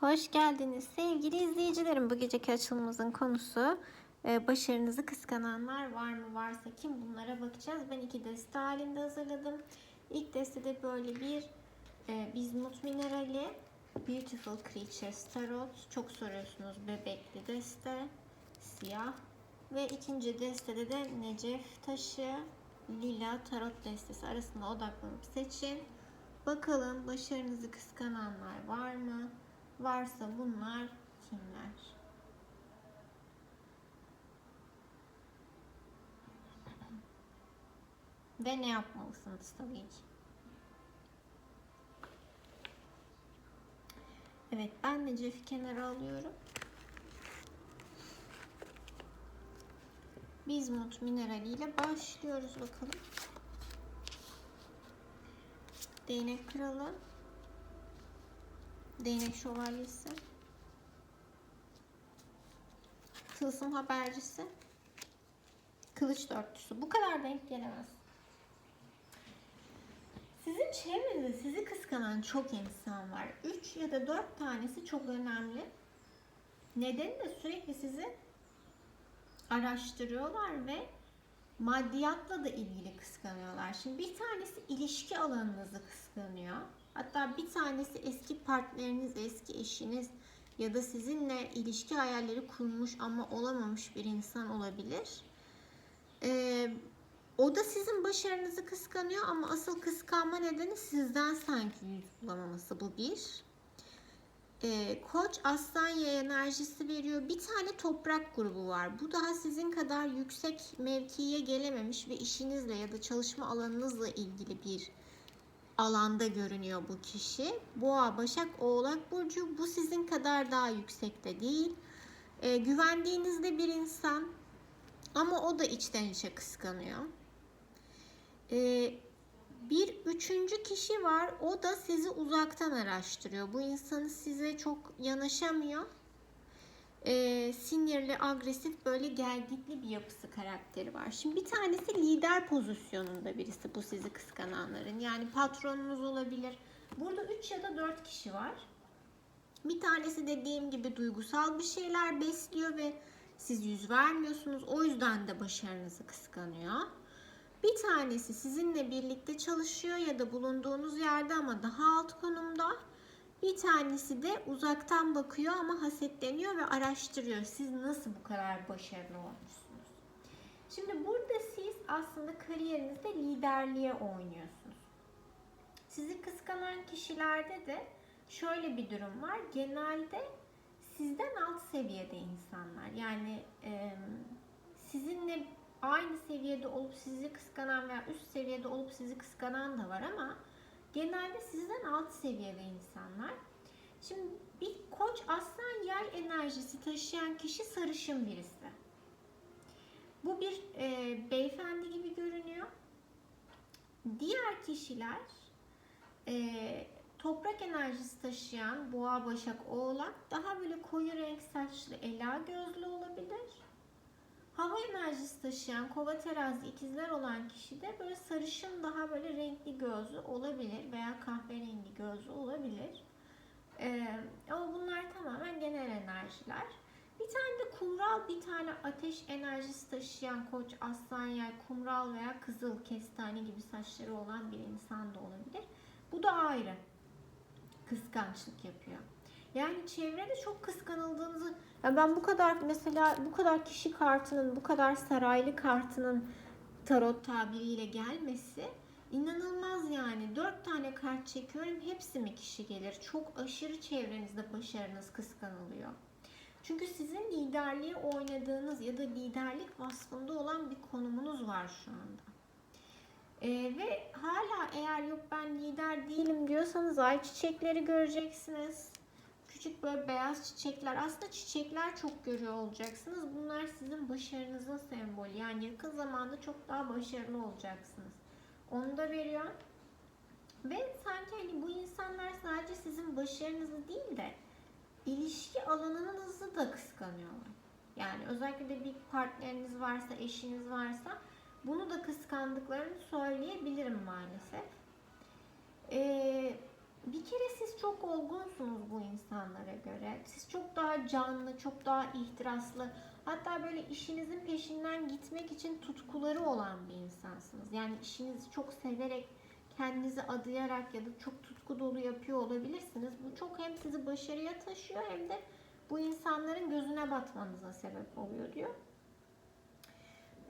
Hoş geldiniz sevgili izleyicilerim. Bu geceki açılımımızın konusu e, başarınızı kıskananlar var mı? Varsa kim? Bunlara bakacağız. Ben iki deste halinde hazırladım. İlk destede böyle bir e, bizmut minerali, Beautiful Creatures Tarot. Çok soruyorsunuz bebekli deste, siyah. Ve ikinci destede de Necef taşı, lila tarot destesi arasında odaklanıp seçin. Bakalım başarınızı kıskananlar var mı? Varsa bunlar kimler? Ve ne yapmalısınız tabii ki. Evet ben de Jeff'i kenara alıyorum. Bizmut mineraliyle başlıyoruz bakalım. Değnek kralı. Değnek şövalyesi. Tılsım habercisi. Kılıç dörtlüsü. Bu kadar denk gelemez. Sizin çevrenizde sizi kıskanan çok insan var. 3 ya da 4 tanesi çok önemli. Nedeni de sürekli sizi araştırıyorlar ve maddiyatla da ilgili kıskanıyorlar. Şimdi bir tanesi ilişki alanınızı kıskanıyor. Hatta bir tanesi eski partneriniz, eski eşiniz ya da sizinle ilişki hayalleri kurmuş ama olamamış bir insan olabilir. Ee, o da sizin başarınızı kıskanıyor ama asıl kıskanma nedeni sizden sanki yüz bulamaması bu bir. Ee, Koç aslan yay enerjisi veriyor. Bir tane toprak grubu var. Bu daha sizin kadar yüksek mevkiye gelememiş ve işinizle ya da çalışma alanınızla ilgili bir alanda görünüyor bu kişi. Boğa, Başak, Oğlak Burcu bu sizin kadar daha yüksekte değil. Ee, güvendiğinizde bir insan ama o da içten içe kıskanıyor. Ee, bir üçüncü kişi var. O da sizi uzaktan araştırıyor. Bu insanı size çok yanaşamıyor. Ee, sinirli, agresif, böyle gelgitli bir yapısı, karakteri var. Şimdi bir tanesi lider pozisyonunda birisi bu sizi kıskananların. Yani patronunuz olabilir. Burada 3 ya da 4 kişi var. Bir tanesi dediğim gibi duygusal bir şeyler besliyor ve siz yüz vermiyorsunuz. O yüzden de başarınızı kıskanıyor. Bir tanesi sizinle birlikte çalışıyor ya da bulunduğunuz yerde ama daha alt konumda. Bir tanesi de uzaktan bakıyor ama hasetleniyor ve araştırıyor. Siz nasıl bu kadar başarılı olmuşsunuz? Şimdi burada siz aslında kariyerinizde liderliğe oynuyorsunuz. Sizi kıskanan kişilerde de şöyle bir durum var. Genelde sizden alt seviyede insanlar. Yani e, sizinle aynı seviyede olup sizi kıskanan veya üst seviyede olup sizi kıskanan da var ama genelde sizden alt seviyede insanlar. Şimdi bir koç aslan yay enerjisi taşıyan kişi sarışın birisi. Bu bir e, beyefendi gibi görünüyor. Diğer kişiler e, toprak enerjisi taşıyan boğa, başak, oğlak daha böyle koyu renk saçlı, ela gözlü olabilir. Hava enerjisi taşıyan kova terazi ikizler olan kişi de böyle sarışın daha böyle renkli gözlü olabilir veya kahverengi gözlü olabilir. Ee, ama bunlar tamamen genel enerjiler. Bir tane de kumral, bir tane ateş enerjisi taşıyan koç, aslan yay, kumral veya kızıl kestane gibi saçları olan bir insan da olabilir. Bu da ayrı. Kıskançlık yapıyor. Yani çevrede çok kıskanıldığınızı ya ben bu kadar mesela bu kadar kişi kartının, bu kadar saraylı kartının tarot tabiriyle gelmesi inanılmaz yani. Dört tane kart çekiyorum. Hepsi mi kişi gelir? Çok aşırı çevrenizde başarınız kıskanılıyor. Çünkü sizin liderliği oynadığınız ya da liderlik vasfında olan bir konumunuz var şu anda. Ee, ve hala eğer yok ben lider değilim diyorsanız ay çiçekleri göreceksiniz küçük böyle beyaz çiçekler. Aslında çiçekler çok görüyor olacaksınız. Bunlar sizin başarınızın sembolü. Yani yakın zamanda çok daha başarılı olacaksınız. Onu da veriyor. Ve sanki hani bu insanlar sadece sizin başarınızı değil de ilişki alanınızı da kıskanıyorlar. Yani özellikle de bir partneriniz varsa, eşiniz varsa bunu da kıskandıklarını söyleyebilirim maalesef. Ee, bir kere siz çok olgunsunuz bu insanlar. insanlara göre. Siz çok daha canlı, çok daha ihtiraslı, hatta böyle işinizin peşinden gitmek için tutkuları olan bir insansınız. Yani işinizi çok severek, kendinizi adayarak ya da çok tutku dolu yapıyor olabilirsiniz. Bu çok hem sizi başarıya taşıyor hem de bu insanların gözüne batmanıza sebep oluyor diyor.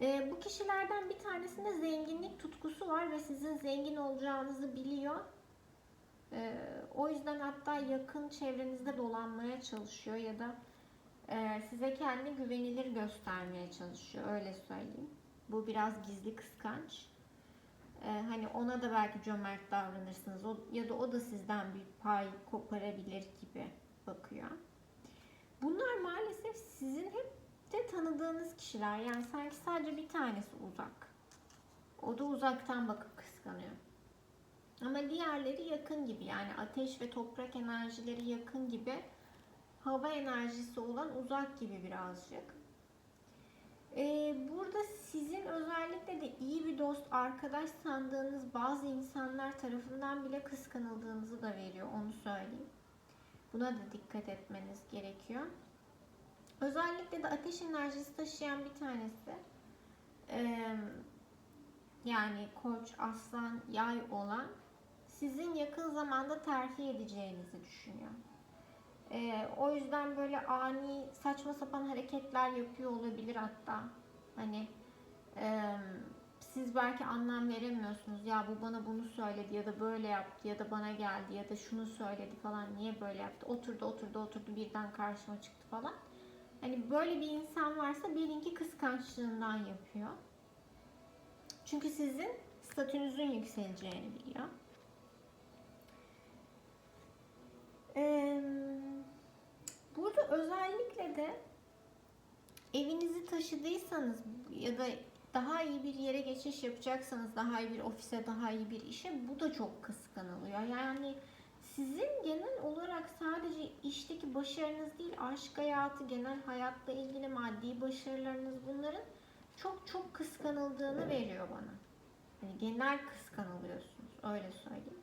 Ee, bu kişilerden bir tanesinde zenginlik tutkusu var ve sizin zengin olacağınızı biliyor. Ee, o yüzden hatta yakın çevrenizde dolanmaya çalışıyor ya da e, size kendi güvenilir göstermeye çalışıyor. Öyle söyleyeyim. Bu biraz gizli kıskanç. Ee, hani ona da belki cömert davranırsınız o, ya da o da sizden bir pay koparabilir gibi bakıyor. Bunlar maalesef sizin hep de tanıdığınız kişiler. Yani sanki sadece bir tanesi uzak. O da uzaktan bakıp kıskanıyor. Ama diğerleri yakın gibi. Yani ateş ve toprak enerjileri yakın gibi. Hava enerjisi olan uzak gibi birazcık. Ee, burada sizin özellikle de iyi bir dost, arkadaş sandığınız bazı insanlar tarafından bile kıskanıldığınızı da veriyor. Onu söyleyeyim. Buna da dikkat etmeniz gerekiyor. Özellikle de ateş enerjisi taşıyan bir tanesi. Ee, yani koç, aslan, yay olan sizin yakın zamanda terfi edeceğinizi düşünüyor. Ee, o yüzden böyle ani saçma sapan hareketler yapıyor olabilir hatta. Hani e, siz belki anlam veremiyorsunuz. Ya bu bana bunu söyledi ya da böyle yaptı ya da bana geldi ya da şunu söyledi falan. Niye böyle yaptı? Oturdu oturdu oturdu birden karşıma çıktı falan. Hani böyle bir insan varsa bilinki kıskançlığından yapıyor. Çünkü sizin statünüzün yükseleceğini biliyor. De evinizi taşıdıysanız ya da daha iyi bir yere geçiş yapacaksanız, daha iyi bir ofise, daha iyi bir işe bu da çok kıskanılıyor. Yani sizin genel olarak sadece işteki başarınız değil, aşk hayatı, genel hayatla ilgili maddi başarılarınız bunların çok çok kıskanıldığını veriyor bana. Yani genel kıskanılıyorsunuz, öyle söyleyeyim.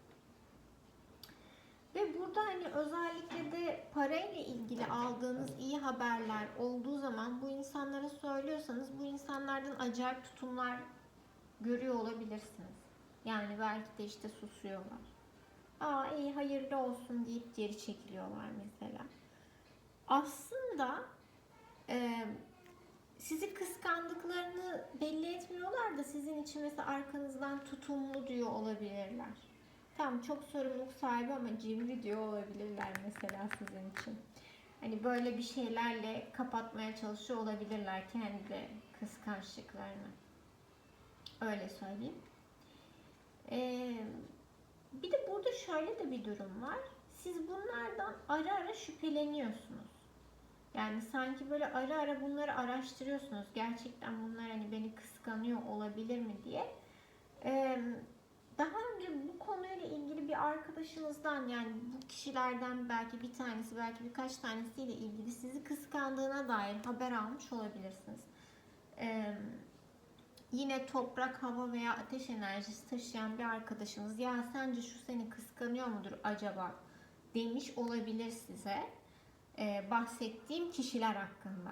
Ve burada hani özellikle de parayla ilgili aldığınız iyi haberler olduğu zaman bu insanlara söylüyorsanız bu insanlardan acayip tutumlar görüyor olabilirsiniz. Yani belki de işte susuyorlar. Aa iyi hayırlı olsun deyip geri çekiliyorlar mesela. Aslında e, sizi kıskandıklarını belli etmiyorlar da sizin için mesela arkanızdan tutumlu diyor olabilirler. Tamam çok sorumluluk sahibi ama cimri diyor olabilirler mesela sizin için. Hani böyle bir şeylerle kapatmaya çalışıyor olabilirler kendi kıskançlıklarını. Öyle söyleyeyim. Ee, bir de burada şöyle de bir durum var. Siz bunlardan ara ara şüpheleniyorsunuz. Yani sanki böyle ara ara bunları araştırıyorsunuz. Gerçekten bunlar hani beni kıskanıyor olabilir mi diye. Ee, daha önce bu konuyla ilgili bir arkadaşınızdan yani bu kişilerden belki bir tanesi belki birkaç tanesiyle ilgili sizi kıskandığına dair haber almış olabilirsiniz. Ee, yine toprak, hava veya ateş enerjisi taşıyan bir arkadaşınız ya sence şu seni kıskanıyor mudur acaba demiş olabilir size ee, bahsettiğim kişiler hakkında.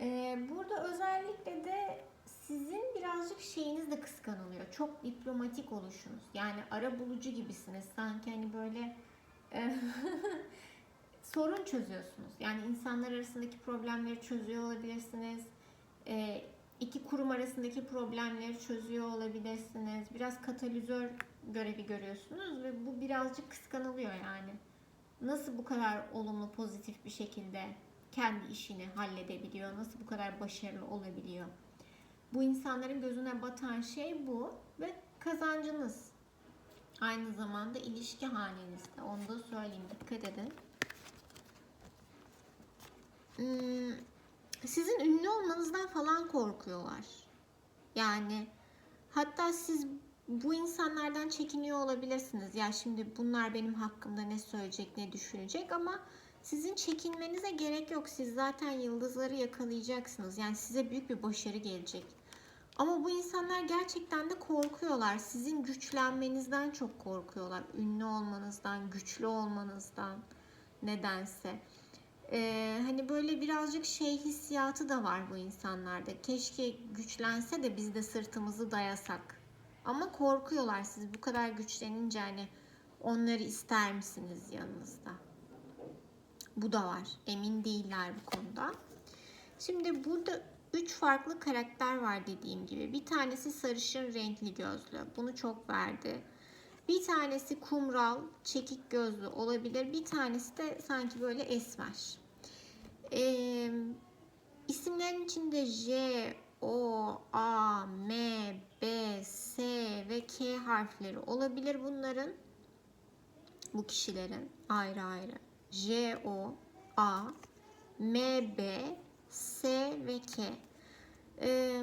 Ee, burada özellikle de sizin birazcık şeyiniz de kıskanılıyor. Çok diplomatik oluşunuz. Yani ara bulucu gibisiniz. Sanki hani böyle e, sorun çözüyorsunuz. Yani insanlar arasındaki problemleri çözüyor olabilirsiniz. E, iki kurum arasındaki problemleri çözüyor olabilirsiniz. Biraz katalizör görevi görüyorsunuz ve bu birazcık kıskanılıyor yani. Nasıl bu kadar olumlu, pozitif bir şekilde kendi işini halledebiliyor? Nasıl bu kadar başarılı olabiliyor? Bu insanların gözüne batan şey bu ve kazancınız. Aynı zamanda ilişki hanenizde. Onu da söyleyeyim. Dikkat edin. Hmm, sizin ünlü olmanızdan falan korkuyorlar. Yani hatta siz bu insanlardan çekiniyor olabilirsiniz. Ya şimdi bunlar benim hakkımda ne söyleyecek, ne düşünecek ama sizin çekinmenize gerek yok. Siz zaten yıldızları yakalayacaksınız. Yani size büyük bir başarı gelecek. Ama bu insanlar gerçekten de korkuyorlar. Sizin güçlenmenizden çok korkuyorlar. Ünlü olmanızdan, güçlü olmanızdan. nedense. Ee, hani böyle birazcık şey hissiyatı da var bu insanlarda. Keşke güçlense de biz de sırtımızı dayasak. Ama korkuyorlar siz bu kadar güçlenince hani onları ister misiniz yanınızda? Bu da var. Emin değiller bu konuda. Şimdi burada üç farklı karakter var dediğim gibi. Bir tanesi sarışın renkli gözlü. Bunu çok verdi. Bir tanesi kumral, çekik gözlü olabilir. Bir tanesi de sanki böyle esmer. Ee, isimlerin içinde J, O, A, M, B, S ve K harfleri olabilir bunların. Bu kişilerin ayrı ayrı. J, O, A, M, B, S ve K. Ee,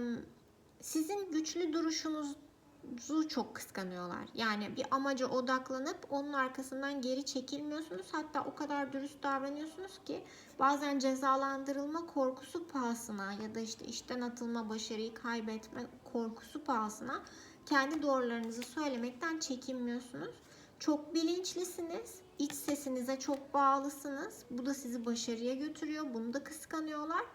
sizin güçlü duruşunuzu çok kıskanıyorlar. Yani bir amaca odaklanıp onun arkasından geri çekilmiyorsunuz. Hatta o kadar dürüst davranıyorsunuz ki bazen cezalandırılma korkusu pahasına ya da işte işten atılma, başarıyı kaybetme korkusu pahasına kendi doğrularınızı söylemekten çekinmiyorsunuz. Çok bilinçlisiniz. İç sesinize çok bağlısınız. Bu da sizi başarıya götürüyor. Bunu da kıskanıyorlar.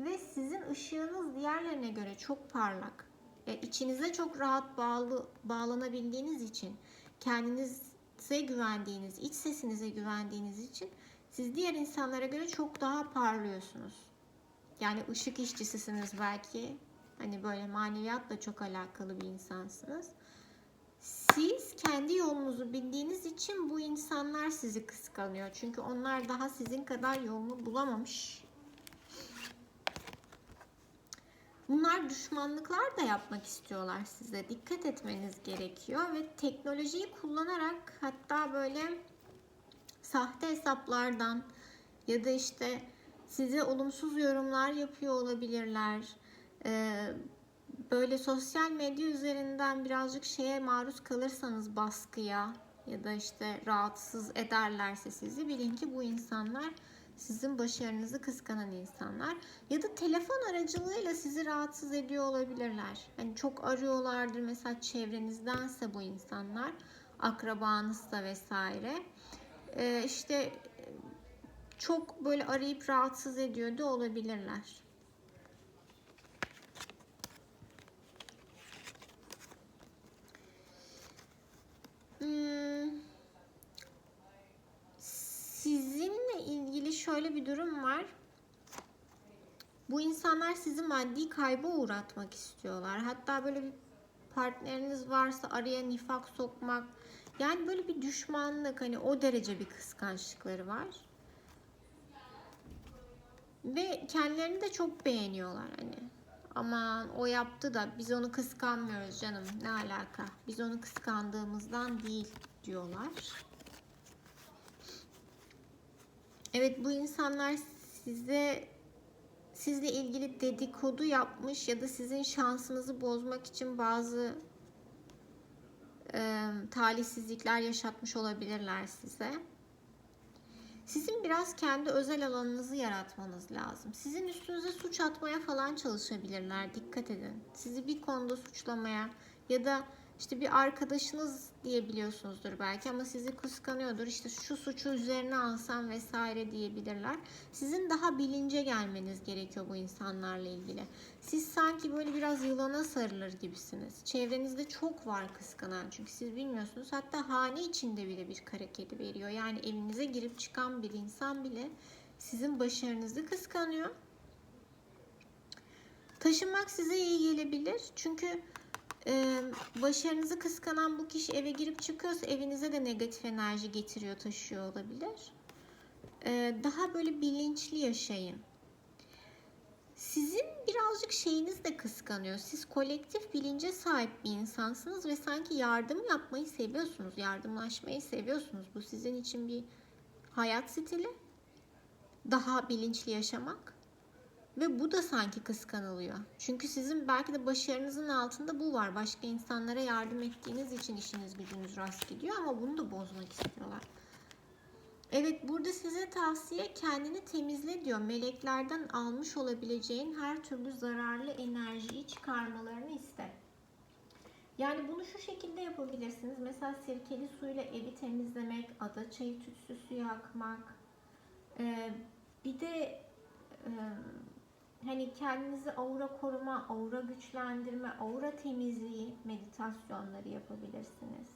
Ve sizin ışığınız diğerlerine göre çok parlak. E, içinize çok rahat bağlı bağlanabildiğiniz için, kendinize güvendiğiniz, iç sesinize güvendiğiniz için siz diğer insanlara göre çok daha parlıyorsunuz. Yani ışık işçisisiniz belki. Hani böyle maneviyatla çok alakalı bir insansınız. Siz kendi yolunuzu bildiğiniz için bu insanlar sizi kıskanıyor. Çünkü onlar daha sizin kadar yolunu bulamamış. Bunlar düşmanlıklar da yapmak istiyorlar size. Dikkat etmeniz gerekiyor ve teknolojiyi kullanarak hatta böyle sahte hesaplardan ya da işte size olumsuz yorumlar yapıyor olabilirler. Ee, böyle sosyal medya üzerinden birazcık şeye maruz kalırsanız baskıya ya da işte rahatsız ederlerse sizi bilin ki bu insanlar sizin başarınızı kıskanan insanlar ya da telefon aracılığıyla sizi rahatsız ediyor olabilirler. Hani çok arıyorlardır mesela çevrenizdense bu insanlar, akrabanızsa vesaire. Ee, işte çok böyle arayıp rahatsız ediyor da olabilirler. Sizinle ilgili şöyle bir durum var. Bu insanlar sizi maddi kayba uğratmak istiyorlar. Hatta böyle bir partneriniz varsa araya nifak sokmak. Yani böyle bir düşmanlık hani o derece bir kıskançlıkları var. Ve kendilerini de çok beğeniyorlar hani. Aman o yaptı da biz onu kıskanmıyoruz canım ne alaka. Biz onu kıskandığımızdan değil diyorlar. Evet bu insanlar size sizle ilgili dedikodu yapmış ya da sizin şansınızı bozmak için bazı e, talihsizlikler yaşatmış olabilirler size. Sizin biraz kendi özel alanınızı yaratmanız lazım. Sizin üstünüze suç atmaya falan çalışabilirler. Dikkat edin. Sizi bir konuda suçlamaya ya da işte bir arkadaşınız diyebiliyorsunuzdur belki ama sizi kıskanıyordur. İşte şu suçu üzerine alsam vesaire diyebilirler. Sizin daha bilince gelmeniz gerekiyor bu insanlarla ilgili. Siz sanki böyle biraz yılana sarılır gibisiniz. Çevrenizde çok var kıskanan çünkü siz bilmiyorsunuz. Hatta hane içinde bile bir kara kedi veriyor. Yani evinize girip çıkan bir insan bile sizin başarınızı kıskanıyor. Taşınmak size iyi gelebilir. Çünkü başarınızı kıskanan bu kişi eve girip çıkıyorsa evinize de negatif enerji getiriyor, taşıyor olabilir. Daha böyle bilinçli yaşayın. Sizin birazcık şeyiniz de kıskanıyor. Siz kolektif bilince sahip bir insansınız ve sanki yardım yapmayı seviyorsunuz, yardımlaşmayı seviyorsunuz. Bu sizin için bir hayat stili. Daha bilinçli yaşamak. Ve bu da sanki kıskanılıyor. Çünkü sizin belki de başarınızın altında bu var. Başka insanlara yardım ettiğiniz için işiniz gücünüz rast gidiyor ama bunu da bozmak istiyorlar. Evet burada size tavsiye kendini temizle diyor. Meleklerden almış olabileceğin her türlü zararlı enerjiyi çıkarmalarını iste. Yani bunu şu şekilde yapabilirsiniz. Mesela sirkeli suyla evi temizlemek, ada çayı tütsüsü yakmak, Ee, bir de hani kendinizi aura koruma, aura güçlendirme, aura temizliği meditasyonları yapabilirsiniz.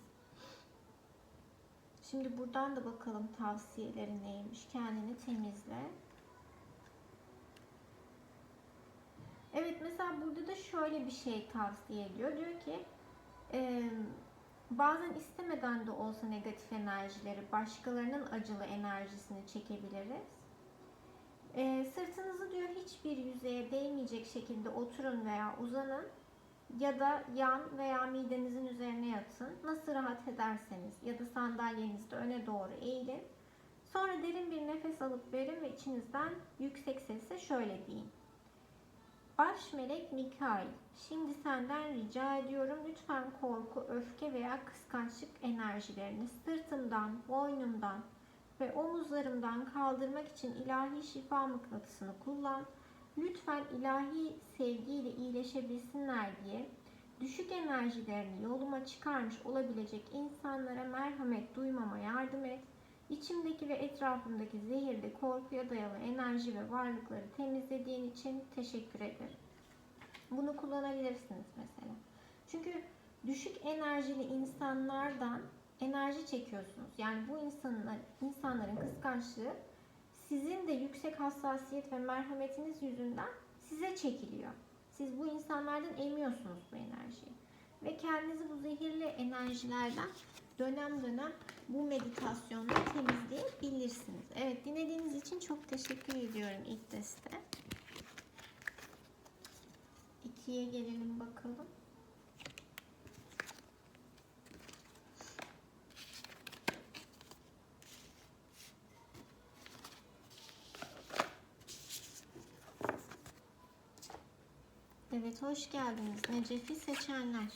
Şimdi buradan da bakalım tavsiyeleri neymiş. Kendini temizle. Evet mesela burada da şöyle bir şey tavsiye ediyor. Diyor ki bazen istemeden de olsa negatif enerjileri, başkalarının acılı enerjisini çekebiliriz. E, sırtınızı diyor hiçbir yüzeye değmeyecek şekilde oturun veya uzanın ya da yan veya midenizin üzerine yatın. Nasıl rahat ederseniz ya da sandalyenizde öne doğru eğilin. Sonra derin bir nefes alıp verin ve içinizden yüksek sesle şöyle deyin. Baş melek Mikail, şimdi senden rica ediyorum lütfen korku, öfke veya kıskançlık enerjilerini sırtımdan, boynumdan ve omuzlarımdan kaldırmak için ilahi şifa mıknatısını kullan. Lütfen ilahi sevgiyle iyileşebilsinler diye düşük enerjilerini yoluma çıkarmış olabilecek insanlara merhamet duymama yardım et. İçimdeki ve etrafımdaki zehirli, korkuya dayalı enerji ve varlıkları temizlediğin için teşekkür ederim. Bunu kullanabilirsiniz mesela. Çünkü düşük enerjili insanlardan enerji çekiyorsunuz. Yani bu insanlar, insanların kıskançlığı sizin de yüksek hassasiyet ve merhametiniz yüzünden size çekiliyor. Siz bu insanlardan emiyorsunuz bu enerjiyi. Ve kendinizi bu zehirli enerjilerden dönem dönem bu meditasyonla temizleyebilirsiniz. Evet dinlediğiniz için çok teşekkür ediyorum ilk deste. İkiye gelelim bakalım. Evet hoş geldiniz. Necef'i seçenler.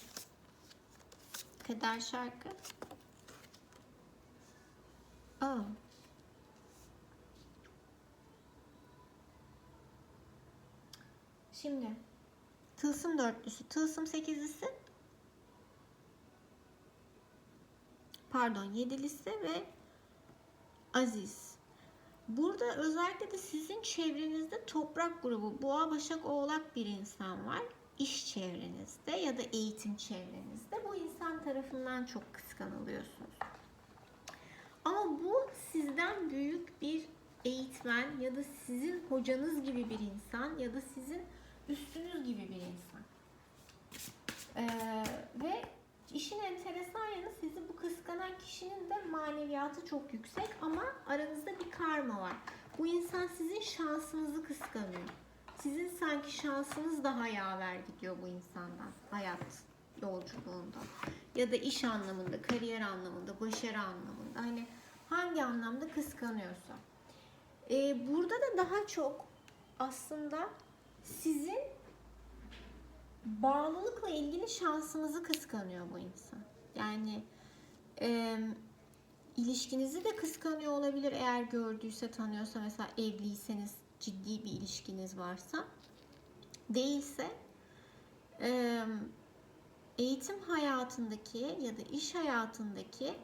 Kader şarkı. Aa. Şimdi tılsım dörtlüsü, tılsım sekizlisi pardon yedilisi ve aziz. Burada özellikle de sizin çevrenizde toprak grubu, boğa, başak, oğlak bir insan var. İş çevrenizde ya da eğitim çevrenizde bu insan tarafından çok kıskanılıyorsunuz. Ama bu sizden büyük bir eğitmen ya da sizin hocanız gibi bir insan ya da sizin üstünüz gibi bir insan. Ee, ve işin enteresan yanı sizi bu kıskanan kişinin de maneviyatı çok yüksek ama aranızda bir karma var. Bu insan sizin şansınızı kıskanıyor. Sizin sanki şansınız daha yaver gidiyor bu insandan hayat yolculuğunda. Ya da iş anlamında, kariyer anlamında, başarı anlamında. Hani hangi anlamda kıskanıyorsa. Ee, burada da daha çok aslında sizin bağlılıkla ilgili şansınızı kıskanıyor bu insan. Yani e, ilişkinizi de kıskanıyor olabilir eğer gördüyse, tanıyorsa mesela evliyseniz ciddi bir ilişkiniz varsa. Değilse e, eğitim hayatındaki ya da iş hayatındaki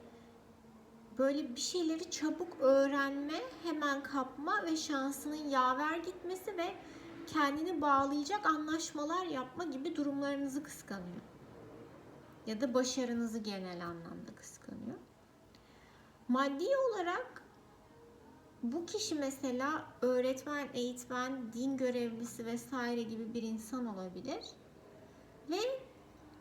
böyle bir şeyleri çabuk öğrenme, hemen kapma ve şansının yaver gitmesi ve kendini bağlayacak anlaşmalar yapma gibi durumlarınızı kıskanıyor. Ya da başarınızı genel anlamda kıskanıyor. Maddi olarak bu kişi mesela öğretmen, eğitmen, din görevlisi vesaire gibi bir insan olabilir. Ve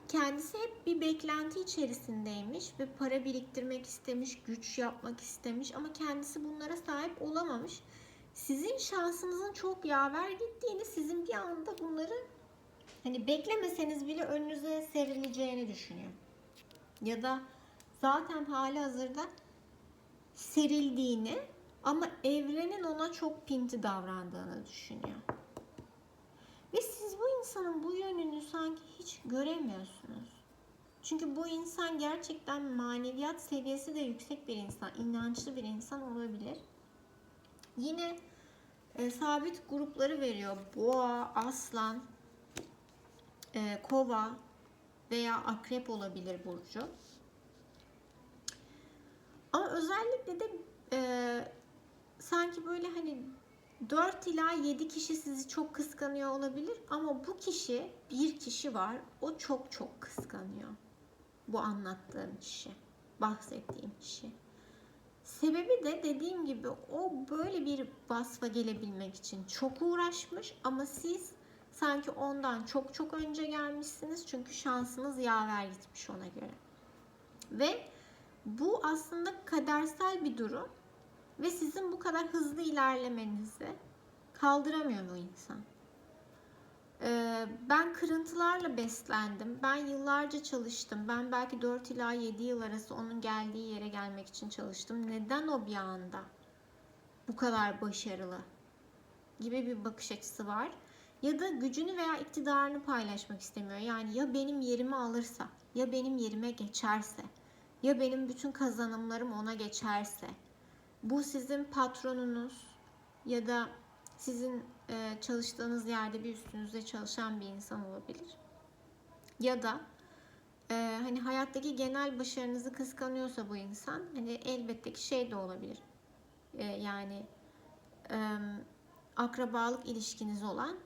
kendisi hep bir beklenti içerisindeymiş ve para biriktirmek istemiş, güç yapmak istemiş ama kendisi bunlara sahip olamamış sizin şansınızın çok yaver gittiğini, sizin bir anda bunları hani beklemeseniz bile önünüze serileceğini düşünüyor. Ya da zaten hali hazırda serildiğini ama evrenin ona çok pinti davrandığını düşünüyor. Ve siz bu insanın bu yönünü sanki hiç göremiyorsunuz. Çünkü bu insan gerçekten maneviyat seviyesi de yüksek bir insan, inançlı bir insan olabilir. Yine e, sabit grupları veriyor. Boğa, aslan, e, kova veya akrep olabilir burcu. Ama özellikle de e, sanki böyle hani 4 ila 7 kişi sizi çok kıskanıyor olabilir ama bu kişi bir kişi var o çok çok kıskanıyor. Bu anlattığım kişi, bahsettiğim kişi. Sebebi de dediğim gibi o böyle bir vasfa gelebilmek için çok uğraşmış ama siz sanki ondan çok çok önce gelmişsiniz çünkü şansınız yaver gitmiş ona göre. Ve bu aslında kadersel bir durum ve sizin bu kadar hızlı ilerlemenizi kaldıramıyor bu insan. Ben kırıntılarla beslendim. Ben yıllarca çalıştım. Ben belki 4 ila 7 yıl arası onun geldiği yere gelmek için çalıştım. Neden o bir anda bu kadar başarılı gibi bir bakış açısı var. Ya da gücünü veya iktidarını paylaşmak istemiyor. Yani ya benim yerimi alırsa, ya benim yerime geçerse, ya benim bütün kazanımlarım ona geçerse. Bu sizin patronunuz ya da sizin e, çalıştığınız yerde bir üstünüzde çalışan bir insan olabilir. Ya da e, hani hayattaki genel başarınızı kıskanıyorsa bu insan hani elbette ki şey de olabilir. E, yani e, akrabalık ilişkiniz olan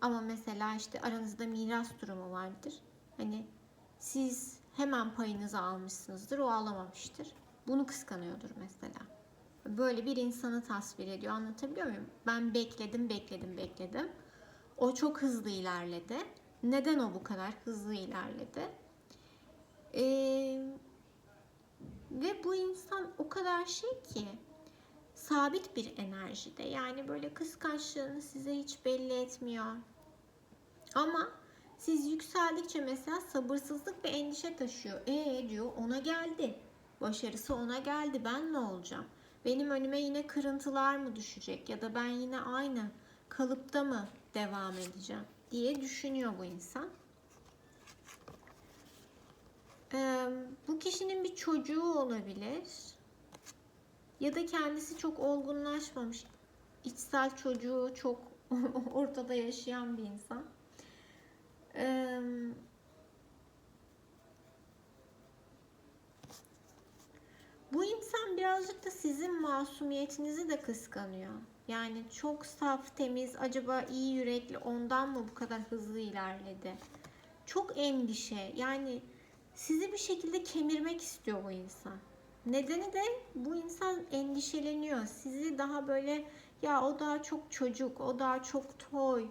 ama mesela işte aranızda miras durumu vardır. Hani siz hemen payınızı almışsınızdır, o alamamıştır. Bunu kıskanıyordur mesela. Böyle bir insanı tasvir ediyor. Anlatabiliyor muyum? Ben bekledim, bekledim, bekledim. O çok hızlı ilerledi. Neden o bu kadar hızlı ilerledi? Ee, ve bu insan o kadar şey ki sabit bir enerjide. Yani böyle kıskançlığını size hiç belli etmiyor. Ama siz yükseldikçe mesela sabırsızlık ve endişe taşıyor. E diyor ona geldi. Başarısı ona geldi. Ben ne olacağım? Benim önüme yine kırıntılar mı düşecek ya da ben yine aynı kalıpta mı devam edeceğim diye düşünüyor bu insan. Ee, bu kişinin bir çocuğu olabilir. Ya da kendisi çok olgunlaşmamış. içsel çocuğu çok ortada yaşayan bir insan. Ee, bu insan birazcık da sizin masumiyetinizi de kıskanıyor. Yani çok saf, temiz, acaba iyi yürekli ondan mı bu kadar hızlı ilerledi? Çok endişe. Yani sizi bir şekilde kemirmek istiyor bu insan. Nedeni de bu insan endişeleniyor. Sizi daha böyle ya o daha çok çocuk, o daha çok toy.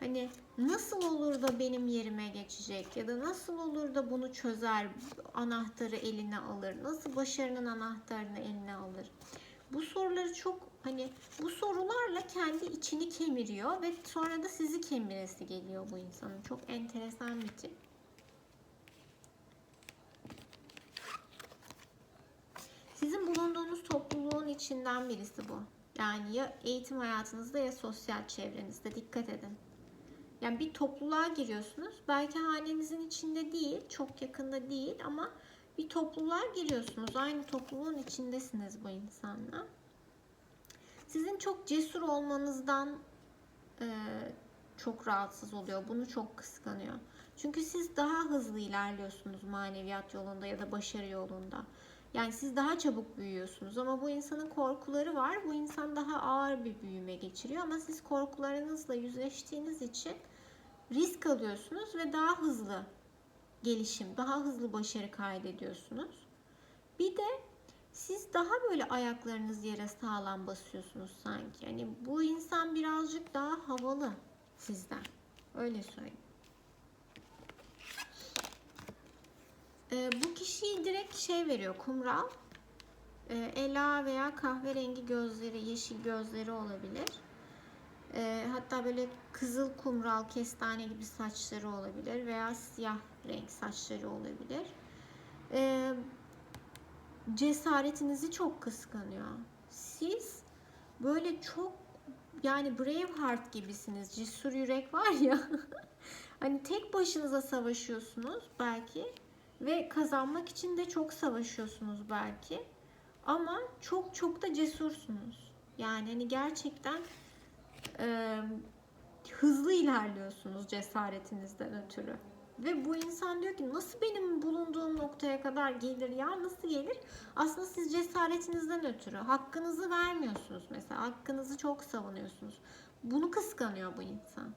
Hani nasıl olur da benim yerime geçecek ya da nasıl olur da bunu çözer, anahtarı eline alır, nasıl başarının anahtarını eline alır. Bu soruları çok hani bu sorularla kendi içini kemiriyor ve sonra da sizi kemiresi geliyor bu insanın. Çok enteresan bir tip. Sizin bulunduğunuz topluluğun içinden birisi bu. Yani ya eğitim hayatınızda ya sosyal çevrenizde dikkat edin. Yani bir topluluğa giriyorsunuz. Belki hanenizin içinde değil, çok yakında değil ama bir topluluğa giriyorsunuz. Aynı topluluğun içindesiniz bu insanla. Sizin çok cesur olmanızdan e, çok rahatsız oluyor. Bunu çok kıskanıyor. Çünkü siz daha hızlı ilerliyorsunuz maneviyat yolunda ya da başarı yolunda. Yani siz daha çabuk büyüyorsunuz ama bu insanın korkuları var. Bu insan daha ağır bir büyüme geçiriyor ama siz korkularınızla yüzleştiğiniz için risk alıyorsunuz ve daha hızlı gelişim, daha hızlı başarı kaydediyorsunuz. Bir de siz daha böyle ayaklarınız yere sağlam basıyorsunuz sanki. Hani bu insan birazcık daha havalı sizden. Öyle söyleyeyim. Ee, bu kişiyi direkt şey veriyor, kumral. Ee, ela veya kahverengi gözleri, yeşil gözleri olabilir. Ee, hatta böyle kızıl kumral, kestane gibi saçları olabilir veya siyah renk saçları olabilir. Ee, cesaretinizi çok kıskanıyor. Siz böyle çok yani Braveheart gibisiniz. Cesur yürek var ya. hani tek başınıza savaşıyorsunuz belki ve kazanmak için de çok savaşıyorsunuz belki. Ama çok çok da cesursunuz. Yani hani gerçekten e, hızlı ilerliyorsunuz cesaretinizden ötürü. Ve bu insan diyor ki nasıl benim bulunduğum noktaya kadar gelir ya nasıl gelir? Aslında siz cesaretinizden ötürü hakkınızı vermiyorsunuz mesela. Hakkınızı çok savunuyorsunuz. Bunu kıskanıyor bu insan.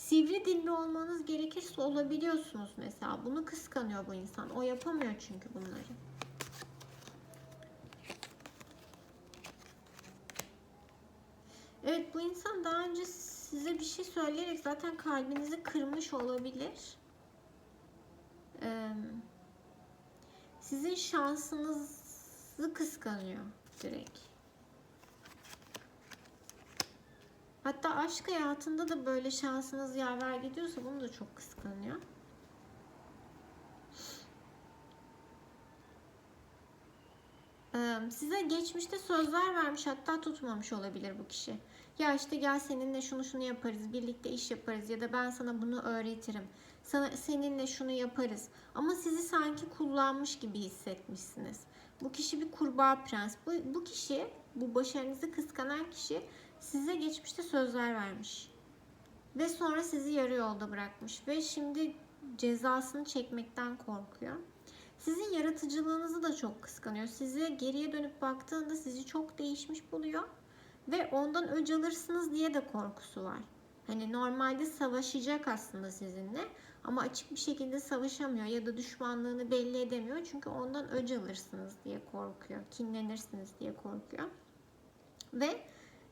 Sivri dilli olmanız gerekirse olabiliyorsunuz mesela. Bunu kıskanıyor bu insan. O yapamıyor çünkü bunları. Evet bu insan daha önce size bir şey söyleyerek zaten kalbinizi kırmış olabilir. Ee, sizin şansınızı kıskanıyor direkt. Hatta aşk hayatında da böyle şansınız yaver gidiyorsa bunu da çok kıskanıyor. Size geçmişte sözler vermiş hatta tutmamış olabilir bu kişi. Ya işte gel seninle şunu şunu yaparız, birlikte iş yaparız ya da ben sana bunu öğretirim. Sana seninle şunu yaparız. Ama sizi sanki kullanmış gibi hissetmişsiniz. Bu kişi bir kurbağa prens. Bu, bu kişi, bu başarınızı kıskanan kişi size geçmişte sözler vermiş. Ve sonra sizi yarı yolda bırakmış ve şimdi cezasını çekmekten korkuyor. Sizin yaratıcılığınızı da çok kıskanıyor. Size geriye dönüp baktığında sizi çok değişmiş buluyor. Ve ondan öc alırsınız diye de korkusu var. Hani normalde savaşacak aslında sizinle ama açık bir şekilde savaşamıyor ya da düşmanlığını belli edemiyor. Çünkü ondan öc alırsınız diye korkuyor. Kinlenirsiniz diye korkuyor. Ve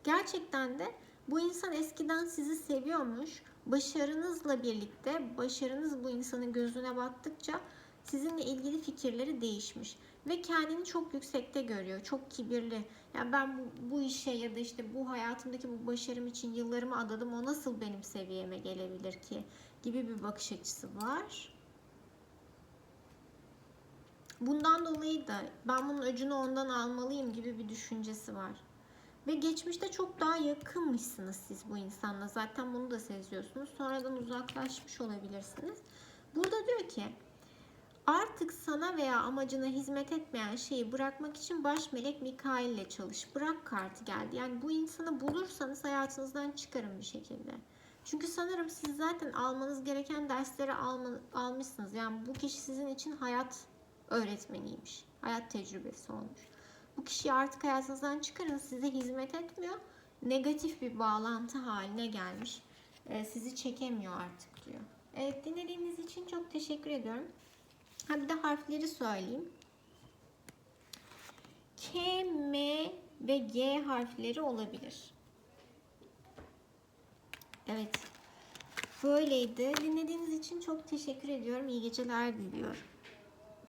gerçekten de bu insan eskiden sizi seviyormuş. Başarınızla birlikte başarınız bu insanın gözüne battıkça sizinle ilgili fikirleri değişmiş ve kendini çok yüksekte görüyor. Çok kibirli. Yani ben bu, bu işe ya da işte bu hayatımdaki bu başarım için yıllarımı adadım. O nasıl benim seviyeme gelebilir ki? Gibi bir bakış açısı var. Bundan dolayı da ben bunun öcünü ondan almalıyım gibi bir düşüncesi var. Ve geçmişte çok daha yakınmışsınız siz bu insanla. Zaten bunu da seziyorsunuz. Sonradan uzaklaşmış olabilirsiniz. Burada diyor ki Artık sana veya amacına hizmet etmeyen şeyi bırakmak için baş melek Mikail ile çalış. Bırak kartı geldi. Yani bu insanı bulursanız hayatınızdan çıkarın bir şekilde. Çünkü sanırım siz zaten almanız gereken dersleri alma, almışsınız. Yani bu kişi sizin için hayat öğretmeniymiş. Hayat tecrübesi olmuş. Bu kişiyi artık hayatınızdan çıkarın. Size hizmet etmiyor. Negatif bir bağlantı haline gelmiş. Ee, sizi çekemiyor artık diyor. Evet dinlediğiniz için çok teşekkür ediyorum. Ha bir de harfleri söyleyeyim. K, M ve G harfleri olabilir. Evet. Böyleydi. Dinlediğiniz için çok teşekkür ediyorum. İyi geceler diliyorum.